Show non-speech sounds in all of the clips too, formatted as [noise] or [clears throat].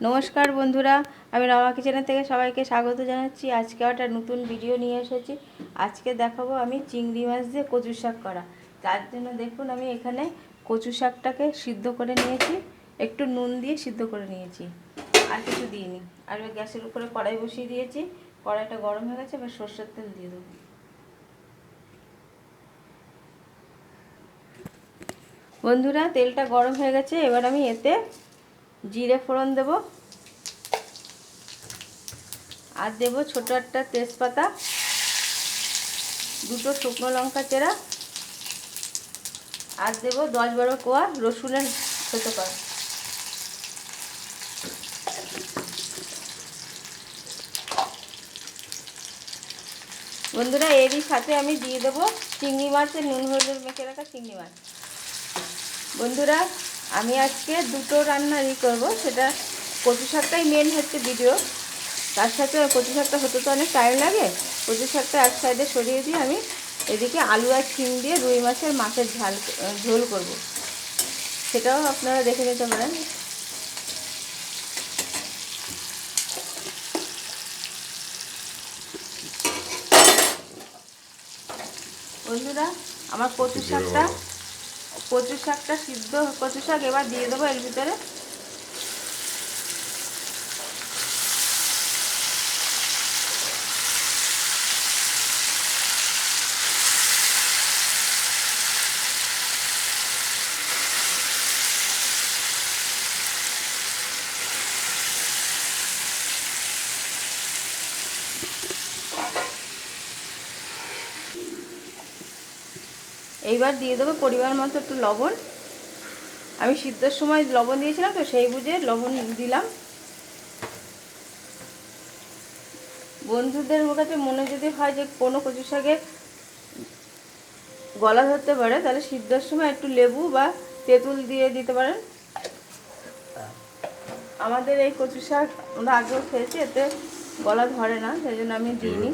নমস্কার বন্ধুরা, আমি রমা কিচেনের থেকে সবাইকে স্বাগত জানাচ্ছি। আজকে একটা নতুন ভিডিও নিয়ে এসেছি। আজকে দেখাবো আমি চিংড়ি মাছ দিয়ে কচু শাক করা। তার জন্য দেখুন, আমি এখানে কচু শাকটাকে সিদ্ধ করে নিয়েছি। একটু নুন দিয়ে সিদ্ধ করে নিয়েছি। আর কিছু দিইনি। আর গ্যাসের উপরে কড়াই বসিয়ে দিয়েছি। কড়াইটা গরম হয়ে গেছে, এবার সর্ষের তেল দিয়ে দেবো। বন্ধুরা, তেলটা গরম হয়ে গেছে। এবার আমি এতে জিরে ফোড়ন দেব। আর দেব ছোট একটা তেজপাতা, দুটো শুকনো লঙ্কা চেরা, আর দেব দশ বারো কোয়া রসুনের ছোটো করা বন্ধুরা, এরই সাথে আমি দিয়ে দেবো চিংড়ি মাছের নুন হলুদ মেখে রাখা চিংড়ি মাছ। বন্ধুরা আমি আজকে দুটো রান্নারই করব। সেটা কচু শাকটাই মেন হচ্ছে ভিডিও তার সাথে কচু শাকটা হতে তো অনেক টাইম লাগে। কচু শাকটা এক সাইডে সরিয়ে দিয়ে আমি এদিকে আলু আর শিম দিয়ে রুই মাছের মাছের ঝাল ঝোল করব। সেটাও আপনারা দেখে নিতে পারেন। বন্ধুরা আমার কচু শাকটা কচু শাকটা সিদ্ধ কচু শাক এবার দিয়ে দেবো এর ভিতরে। এইবার দিয়ে দেবো পরিমাণ মতো একটু লবণ। আমি সিদ্ধর সময় লবণ দিয়েছিলাম তো সেই বুঝে লবণ দিলাম। বন্ধুদের কাছে মনে যদি হয় যে কোনো কচু শাকে গলা ধরতে পারে, তাহলে সিদ্ধর সময় একটু লেবু বা তেঁতুল দিয়ে দিতে পারেন। আমাদের এই কচু শাক আমরা আগেও খেয়েছি, এতে গলা ধরে না, সেই জন্য আমি দিইনি।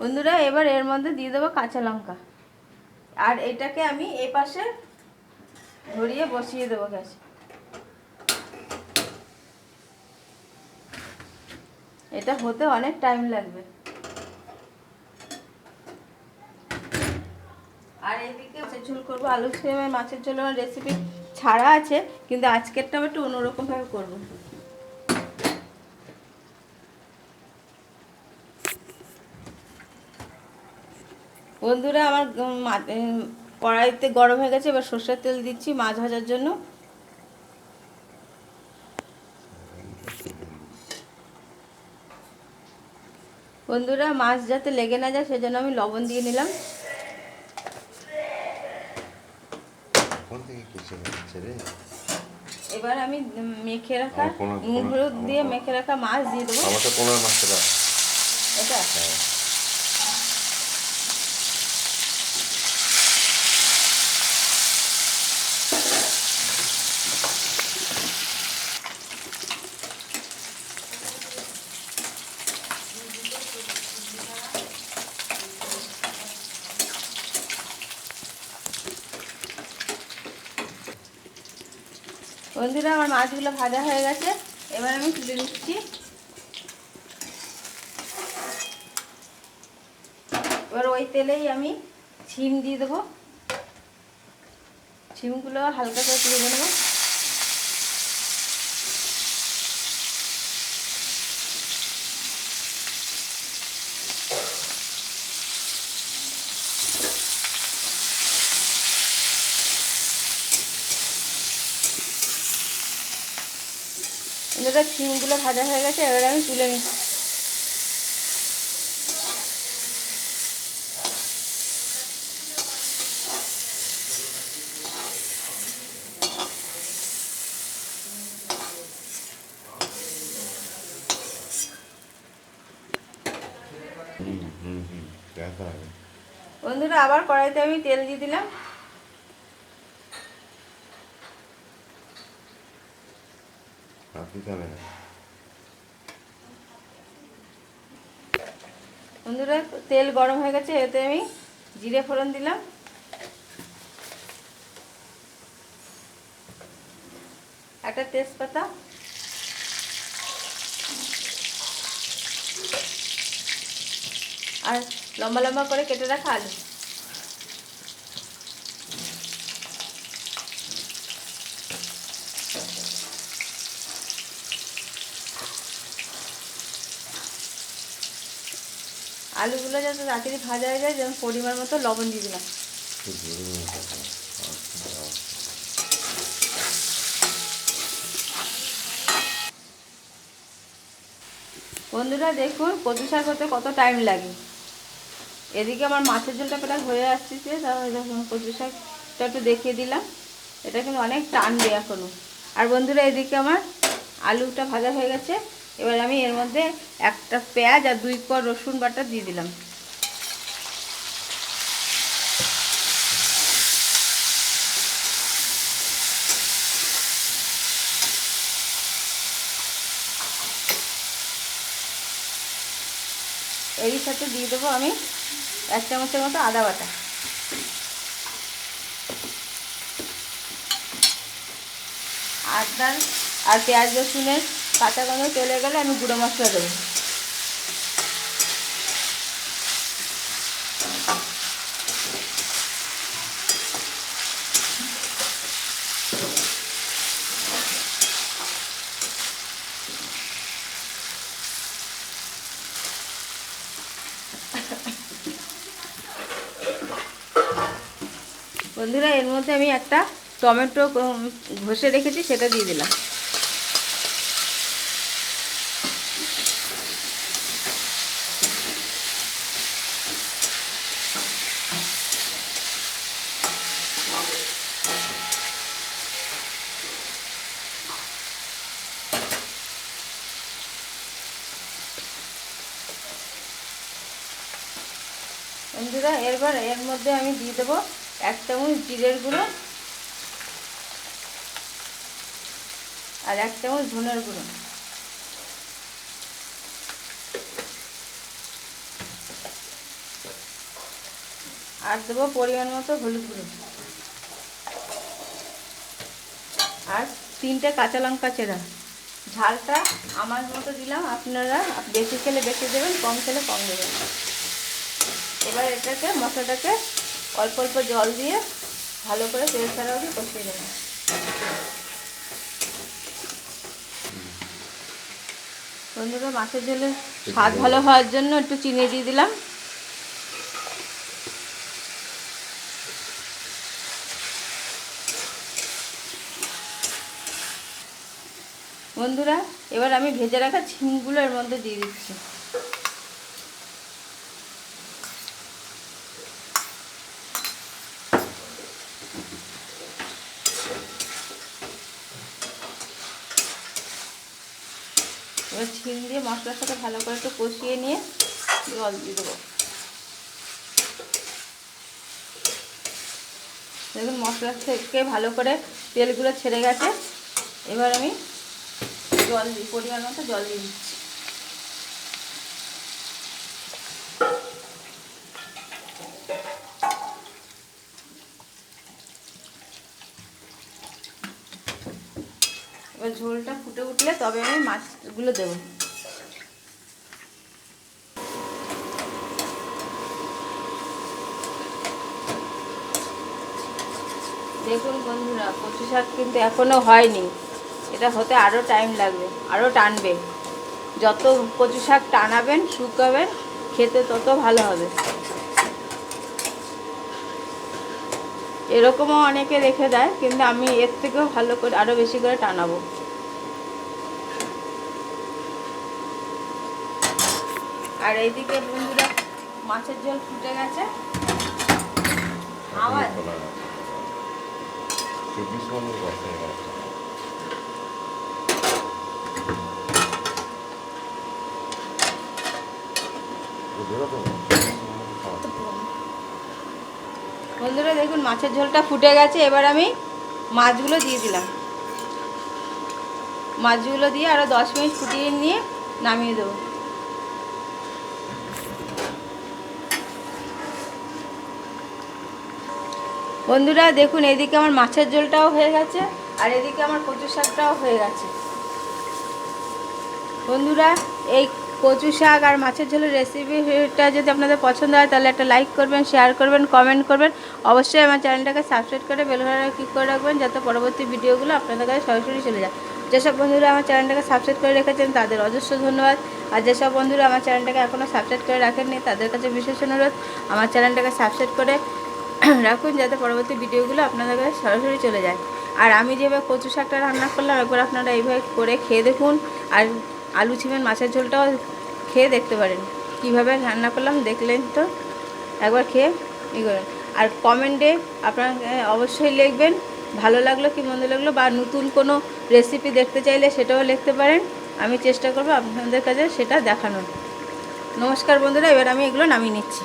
বন্ধুরা, এবার এর মধ্যে দিয়ে দেবো কাঁচা লঙ্কা। আর এটাকে আমি এই পাশে ধরিয়ে বসিয়ে দেবো গ্যাসে। এটা হতে অনেক টাইম লাগবে। আর এদিকে ঝোল করব। আলু সেমাই, মাছের ঝোল আমার রেসিপি ছাড়া আছে, কিন্তু আজকেরটা একটু অন্যরকমভাবে করব। বন্ধুরা আমার কড়াইতে গরম হয়ে গেছে এবার সর্ষের তেল দিচ্ছি মাছ ভাজার জন্য। বন্ধুরা মাছ যাতে লেগে না যায় সেজন্য আমি লবণ দিয়ে নিলাম। এবার আমি মেখে রাখা নুন হলুদ দিয়ে মেখে রাখা মাছ দিয়ে দেবো। এটা? বন্ধুরা আমার মাছগুলো ভাজা হয়ে গেছে। এবার আমি তুলে নিচ্ছি। এবার ওই তেলেই আমি ছিম দিয়ে দেবো। ছিমগুলো হালকা করে তুলে নেব। বন্ধুরা ছিমগুলো ভাজা হয়ে গেছে এবার আমি তুলে নিচ্ছি। বন্ধুরা আবার কড়াইতে আমি তেল দিয়ে দিলাম। বন্ধুরা, তেল গরম হয়ে গেছে, এতে আমি জিরে ফোড়ন দিলাম। একটা তেজপাতা। আর লম্বা লম্বা করে কেটে রাখা আলু। আলুগুলো যাতে তাড়াতাড়ি ভাজা হয়ে যায় যেমন পরিমাণ মতো লবণ দিয়ে দিলাম। বন্ধুরা, দেখুন, কচু শাক হতে কত টাইম লাগে। এদিকে আমার মাছের ঝোলটা প্রায় হয়ে আসছে তাহলে দেখুন, কচু শাকটা একটু দেখিয়ে দিলাম। এটা কিন্তু অনেক টান টানবে এখনও আর বন্ধুরা, এদিকে আমার আলুটা ভাজা হয়ে গেছে। এবার আমি এর মধ্যে একটা পেঁয়াজ আর দুই কোয়া রসুন বাটা দিয়ে দিলাম। এরই সাথে দিয়ে দেবো আমি এক চামচের মতো আদা বাটা। আদার আর পেঁয়াজ রসুনের কাঁচা গন্ধ চলে গেলে আমি গুঁড়ো মশলা দেবো। বন্ধুরা, এর মধ্যে আমি একটা টমেটো ঘষে রেখেছি, সেটা দিয়ে দিলাম। বন্ধুরা এরবার এর মধ্যে আমি দিয়ে দেবো এক চামচ জিরের গুঁড়ো আর এক চামচ ধনের গুঁড়ো। আর দেবো পরিমাণ মতো হলুদ গুঁড়ো। আর তিনটে কাঁচা লঙ্কা চেরা। ঝালটা আমার মতো দিলাম, আপনারা বেশি খেলে বেশি দেবেন, কম খেলে কম দেবেন। এবার এটাকে, মশলাটাকে অল্প অল্প জল দিয়ে ভালো করে তেল ছাড়া অবধি কষিয়ে দেবেন বন্ধুরা, মাছের ঝোলে স্বাদ ভালো হওয়ার জন্য একটু চিনি দিয়ে দিলাম। বন্ধুরা, এবার আমি ভেজে রাখা ছিমগুলো এর মধ্যে দিয়ে দিচ্ছি। এবার ছিল দিয়ে মশলার সাথে ভালো করে একটু কষিয়ে নিয়ে জল দিয়ে দেবো। দেখুন মশলার থেকে ভালো করে তেলগুলো ছেড়ে গেছে। এবার আমি জল দিই পরিমাণ মতো জল দিয়ে দিচ্ছি। ঝোলটা ফুটে উঠলে তবে আমি মাছগুলো দেবো। দেখুন বন্ধুরা, কচু শাক কিন্তু এখনও হয়নি। এটা হতে আরও টাইম লাগবে আরও টানবে। যত কচু শাক টানাবেন, শুকাবেন, খেতে তত ভালো হবে। এরকমও অনেকে রেখে দেয়, কিন্তু আমি এর থেকেও ভালো করে আরও বেশি করে টানাবো। আর এইদিকে বন্ধুরা, মাছের ঝোল ফুটে গেছে। ঘণ্টার বন্ধুরা, দেখুন, মাছের ঝোলটা ফুটে গেছে। এবার আমি মাছগুলো দিয়ে দিলাম। মাছগুলো দিয়ে আরও দশ মিনিট ফুটিয়ে নিয়ে নামিয়ে দেবো। বন্ধুরা, দেখুন, এদিকে আমার মাছের ঝোলটাও হয়ে গেছে, আর এদিকে আমার কচু শাকটাও হয়ে গেছে। বন্ধুরা, এই কচু শাক আর মাছের ঝোলের রেসিপিটা যদি আপনাদের পছন্দ হয়, তাহলে একটা লাইক করবেন শেয়ার করবেন কমেন্ট করবেন। অবশ্যই আমার চ্যানেলটাকে সাবস্ক্রাইব করে বেল ঘণ্টা ক্লিক করে রাখবেন, যাতে পরবর্তী ভিডিওগুলো আপনাদের কাছে সরাসরি চলে যায়। যেসব বন্ধুরা আমার চ্যানেলটাকে সাবস্ক্রাইব করে রেখেছেন, তাদের অজস্র ধন্যবাদ। আর যেসব বন্ধুরা আমার চ্যানেলটাকে এখনও সাবস্ক্রাইব করে রাখেননি, তাদের কাছে বিশেষ অনুরোধ, আমার চ্যানেলটাকে সাবস্ক্রাইব করে [clears throat] রাখুন, যাতে পরবর্তী ভিডিওগুলো আপনাদের কাছে সরাসরি চলে যায়। আর আমি যেভাবে কচু শাকটা রান্না করলাম, একবার আপনারা এইভাবে করে খেয়ে দেখুন। আর আলু ছিমেন মাছের ঝোলটাও খেয়ে দেখতে পারেন। কীভাবে রান্না করলাম দেখলেন তো? একবার খেয়ে ই করেন আর কমেন্টে আপনার অবশ্যই লিখবেন, ভালো লাগল কি মন্দ লাগল বা নতুন কোনো রেসিপি দেখতে চাইলে সেটাও লিখতে পারেন। আমি চেষ্টা করব আপনাদের কাছে সেটা দেখানোর। নমস্কার বন্ধুরা, এবার আমি এগুলো নামিয়ে নিচ্ছি।